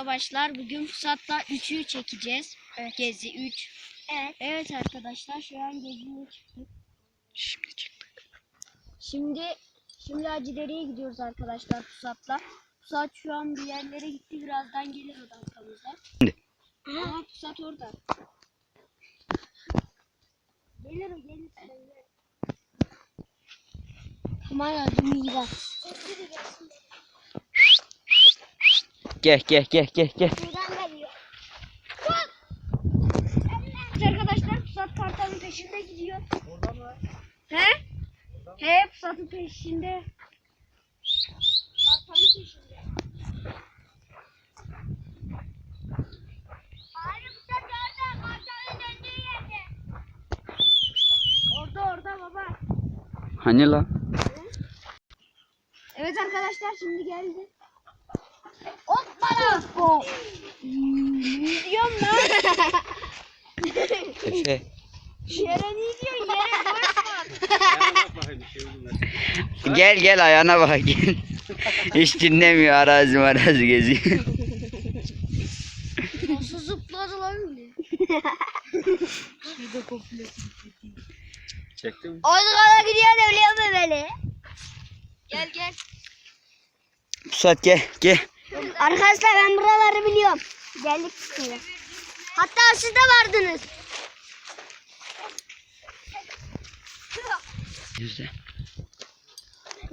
arkadaşlar. Bugün Pusat'la 3'ü çekeceğiz. Gezi 3. Evet. Evet arkadaşlar şu an geziye çıktık. Şimdi çıktık. Şimdi şimdi Hacıdere'ye gidiyoruz arkadaşlar Pusat'la. Pusat şu an bir yerlere gitti. Birazdan gelir o da arkamızda. Şimdi. Aha Pusat orada. Gelir o gelir. Aman adım iyi Gel gel gel gel gel. Buradan geliyor. Evet arkadaşlar Pusat Kartal'ın peşinde gidiyor. Orada mı? He? He Pusat'ın peşinde. Kartal'ın peşinde. Bu sefer orada. Kartalın döndüğü yerde. Orada orada baba. Hani lan? Evet arkadaşlar şimdi geldi. Hmm, Ne diyorum lan? Efe. Yere ne diyorsun? Yere boş Gel gel ayağına bak gel. Hiç dinlemiyor arazi marazi geziyor. Nasıl zıpladı lan öyle? Şurada komple. Çektim. O kadar gidiyor öyle böyle. Gel gel. Pusat gel gel. Arkadaşlar ben buraları biliyorum. Geldik şuraya. Hatta siz de vardınız. Güzel.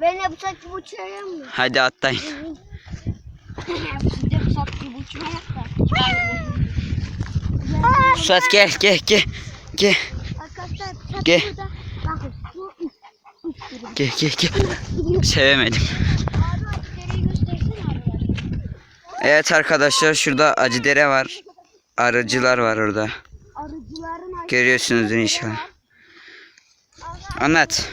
Ben yapacak gibi uçuyorum? Hadi atlayın. Şimdi Pusat gibi uçmayak da. Pusat gel gel gel. Gel Arkadaşlar Gel. gel gel gel. Sevemedim. Evet arkadaşlar şurada Acıdere var. Arıcılar var orada. Arıcıların Görüyorsunuz inşallah. Anlat.